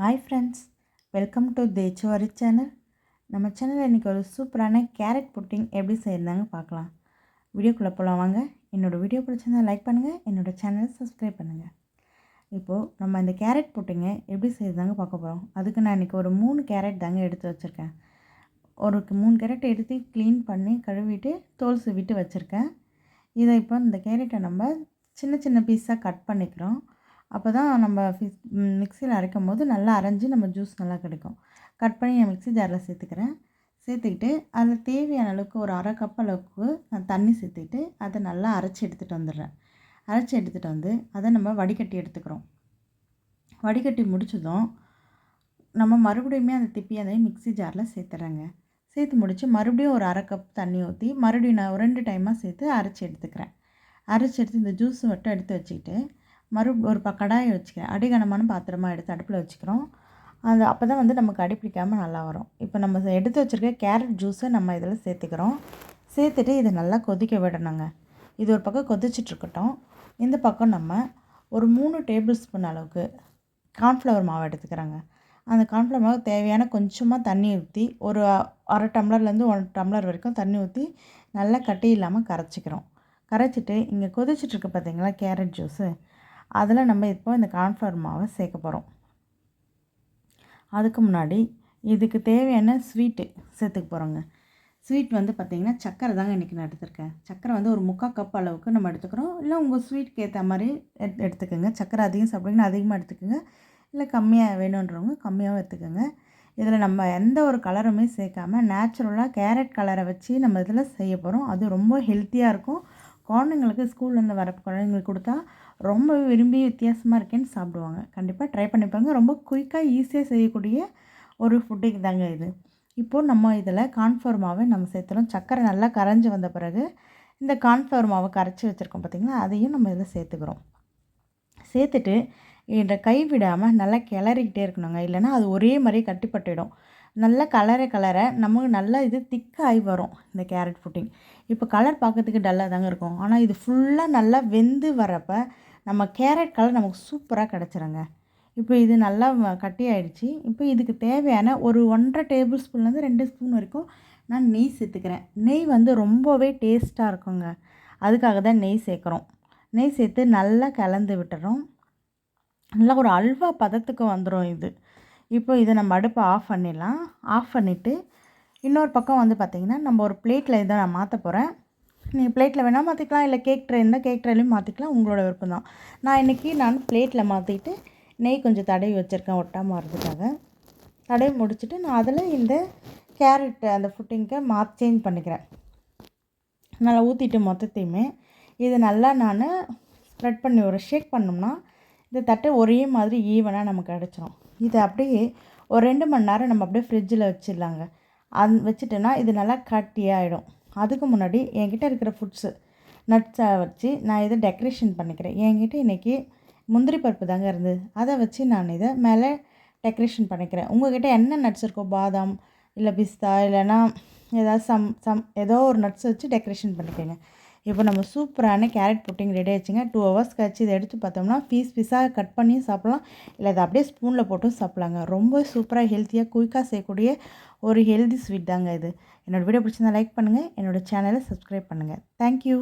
Hi friends welcome to தேச்சுவாரி channel நம்ம சேனலில் இன்றைக்கி ஒரு சூப்பரான கேரட் புட்டிங் எப்படி செய்யறதாங்க பார்க்கலாம். வீடியோக்குள்ளே போகலாம் வாங்க. என்னோடய வீடியோ பிடிச்சிருந்தா லைக் பண்ணுங்கள் என்னோடய சேனலை சப்ஸ்கிரைப் பண்ணுங்கள் இப்போது நம்ம இந்த கேரட் புட்டிங்கை எப்படி செய்யறதாங்க பார்க்க போகிறோம் அதுக்கு நான் இன்றைக்கி ஒரு மூணு கேரட் தாங்க எடுத்து வச்சுருக்கேன். ஒரு மூணு கேரட் எடுத்து க்ளீன் பண்ணி கழுவிட்டு தோல் சுவிட்டு வச்சுருக்கேன். இதை இப்போ இந்த கேரட்டை நம்ம சின்ன சின்ன பீஸாக கட் பண்ணிக்கிறோம். அப்போ தான் நம்ம ஃபிஸ் மிக்சியில் அரைக்கும் போது நல்லா அரைஞ்சி நம்ம ஜூஸ் நல்லா கிடைக்கும். கட் பண்ணி நான் மிக்ஸி ஜாரில் சேர்த்துக்கிறேன். சேர்த்துக்கிட்டு அதில் தேவையான அளவுக்கு ஒரு அரை கப் அளவுக்கு நான் தண்ணி சேர்த்துக்கிட்டு அதை நல்லா அரைச்சி எடுத்துகிட்டு வந்துடுறேன். அரைச்சி எடுத்துகிட்டு வந்து அதை நம்ம வடிகட்டி எடுத்துக்கிறோம். வடிகட்டி முடிச்சதும் நம்ம மறுபடியுமே அந்த திப்பி அதையும் மிக்ஸி ஜாரில் சேர்த்துறேங்க. சேர்த்து முடித்து மறுபடியும் ஒரு அரை கப் தண்ணி ஊற்றி மறுபடியும் நான் ரெண்டு டைமாக சேர்த்து அரைச்சி எடுத்துக்கிறேன். அரைச்சி எடுத்து இந்த ஜூஸ் மட்டும் எடுத்து வச்சுக்கிட்டு மறு ஒரு ப கடாயை வச்சுக்க அடிகனமான பாத்திரமாக எடுத்து அடுப்பில் வச்சுக்கிறோம். அது அப்போ தான் வந்து நமக்கு அடிப்பிடிக்காமல் நல்லா வரும். இப்போ நம்ம எடுத்து வச்சுருக்க கேரட் ஜூஸை நம்ம இதில் சேர்த்துக்கிறோம். சேர்த்துட்டு இதை நல்லா கொதிக்க விடணுங்க. இது ஒரு பக்கம் கொதிச்சிட்ருக்கட்டும் இந்த பக்கம் நம்ம ஒரு மூணு டேபிள் ஸ்பூன் அளவுக்கு கார்ன்ஃப்ளவர் மாவு எடுத்துக்கிறாங்க. அந்த கார்ன்ஃப்ளவர் மாவு தேவையான கொஞ்சமாக தண்ணி ஊற்றி ஒரு அரை டம்ளர்லேருந்து ஒன் டம்ளர் வரைக்கும் தண்ணி ஊற்றி நல்லா கட்டி இல்லாமல் கரைச்சிக்கிறோம். கரைச்சிட்டு இங்கே கொதிச்சிட்ருக்கு பார்த்தீங்களா கேரட் ஜூஸு? அதில் நம்ம இப்போ இந்த கார்ன்ஃப்ளவர் மாவை சேர்க்க போகிறோம். அதுக்கு முன்னாடி இதுக்கு தேவையான ஸ்வீட்டு சேர்த்துக்க போகிறோங்க. ஸ்வீட் வந்து பார்த்திங்கன்னா சக்கரை தாங்க இன்றைக்கி நான் எடுத்திருக்கேன். சக்கரை வந்து ஒரு முக்கால் கப் அளவுக்கு நம்ம எடுத்துக்கிறோம். இல்லை உங்கள் ஸ்வீட்க்கு ஏற்ற மாதிரி எட் எடுத்துக்கோங்க. சக்கரை அதிகம் சாப்பிட்றீங்கன்னா அதிகமாக எடுத்துக்கோங்க. இல்லை கம்மியாக வேணுன்றவங்க கம்மியாகவும் எடுத்துக்கோங்க. இதில் நம்ம எந்த ஒரு கலருமே சேர்க்காம நேச்சுரலாக கேரட் கலரை வச்சு நம்ம இதில் செய்ய போகிறோம். அது ரொம்ப ஹெல்த்தியாக இருக்கும். குழந்தைங்களுக்கு ஸ்கூல்லேருந்து வர குழந்தைங்களுக்கு கொடுத்தா ரொம்ப விரும்பி வித்தியாசமாக இருக்கேன்னு சாப்பிடுவாங்க. கண்டிப்பாக ட்ரை பண்ணிப்பாங்க ரொம்ப குயிக்காக ஈஸியாக செய்யக்கூடிய ஒரு ஃபுட்டுக்கு தாங்க இது. இப்போது நம்ம இதில் கார்ன்ஃப்ளவர் மாவை நம்ம சேர்த்துறோம். சக்கரை நல்லா கரைஞ்சி வந்த பிறகு இந்த கார்ன்ஃப்ளவர் மாவை கரைச்சி வச்சுருக்கோம் பார்த்திங்களா அதையும் நம்ம இதில் சேர்த்துக்கிறோம். சேர்த்துட்டு இதை கை விடாமல் நல்லா கிளறிக்கிட்டே இருக்கணுங்க. இல்லைன்னா அது ஒரே மாதிரி கட்டிப்பட்டுடும் நல்லா கலரை கலரை நமக்கு நல்லா இது திக்காகி வரும் இந்த கேரட் புட்டிங் இப்போ கலர் பார்க்கறதுக்கு டல்லாக தாங்க இருக்கும். ஆனால் இது ஃபுல்லாக நல்லா வெந்து வரப்போ நம்ம கேரட் கலர் நமக்கு சூப்பராக கிடச்சிருங்க. இப்போ இது நல்லா கட்டி ஆயிடுச்சு. இப்போ இதுக்கு தேவையான ஒரு ஒன்றரை டேபிள் ஸ்பூன்லேருந்து ரெண்டு ஸ்பூன் வரைக்கும் நான் நெய் சேர்த்துக்கிறேன். நெய் வந்து ரொம்பவே டேஸ்ட்டாக இருக்குங்க. அதுக்காக தான் நெய் சேர்க்குறோம். நெய் சேர்த்து நல்லா கலந்து விட்டுறோம். நல்லா ஒரு அல்வா பதத்துக்கு வந்துடும் இது. இப்போ இதை நம்ம அடுப்பை ஆஃப் பண்ணிடலாம். ஆஃப் பண்ணிவிட்டு இன்னொரு பக்கம் வந்து பார்த்திங்கன்னா நம்ம ஒரு பிளேட்டில் இதை நான் மாற்ற போகிறேன் நீங்கள் பிளேட்டில் வேணால் மாற்றிக்கலாம் இல்லை கேக் ட்ரே இருந்தால் கேக் ட்ரேலையும் மாற்றிக்கலாம் உங்களோட விருப்பம் தான். நான் இன்றைக்கி நான் பிளேட்டில் மாற்றிட்டு நெய் கொஞ்சம் தடவி வச்சுருக்கேன் ஒட்டாமல் வரதுக்காக தடவி முடிச்சுட்டு நான் அதில் இந்த கேரட் அந்த ஃபுட்டிங்கை மா சேஞ்ச் பண்ணிக்கிறேன். நல்லா ஊற்றிட்டு மொத்தத்தையுமே இது நல்லா நான் ஸ்ப்ரெட் பண்ணி ஒரு ஷேக் பண்ணோம்னா இந்த தட்டை ஒரே மாதிரி ஈவனாக நமக்கு கிடச்சிரும் இதை அப்படியே ஒரு ரெண்டு மணி நேரம் நம்ம அப்படியே ஃப்ரிட்ஜில் வச்சிடலாங்க. அந் வச்சுட்டோன்னா இது நல்லா கட்டியாகிடும் அதுக்கு முன்னாடி என்கிட்ட இருக்கிற ஃபுட்ஸு நட்ஸை வச்சு நான் இதை டெக்கரேஷன் பண்ணிக்கிறேன். என்கிட்ட இன்றைக்கி முந்திரி பருப்பு தாங்க இருந்தது அதை வச்சு நான் இதை மேலே டெக்கரேஷன் பண்ணிக்கிறேன். உங்கள்கிட்ட என்ன நட்ஸ் இருக்கோ பாதாம் இல்லை பிஸ்தா இல்லைன்னா ஏதாவது சம் சம் ஏதோ ஒரு நட்ஸ் வச்சு டெக்கரேஷன் பண்ணிக்கோங்க. இப்போ நம்ம சூப்பரான கேரட் புட்டிங் ரெடி ஆச்சுங்க. டூ ஹவர்ஸ் கழிச்சு இதை எடுத்து பார்த்தோம்னா பீஸ் பீஸாக கட் பண்ணியும் சாப்பிட்லாம். இல்லை அதை அப்படியே ஸ்பூனில் போட்டும் சாப்பிட்லாங்க. ரொம்ப சூப்பராக ஹெல்த்தியாக குயிக்காக செய்யக்கூடிய ஒரு ஹெல்தி ஸ்வீட் தாங்க இது. என்னோடய வீடியோ பிடிச்சிருந்தா லைக் பண்ணுங்கள் என்னோடய சேனலை சப்ஸ்கிரைப் பண்ணுங்கள் தேங்க்யூ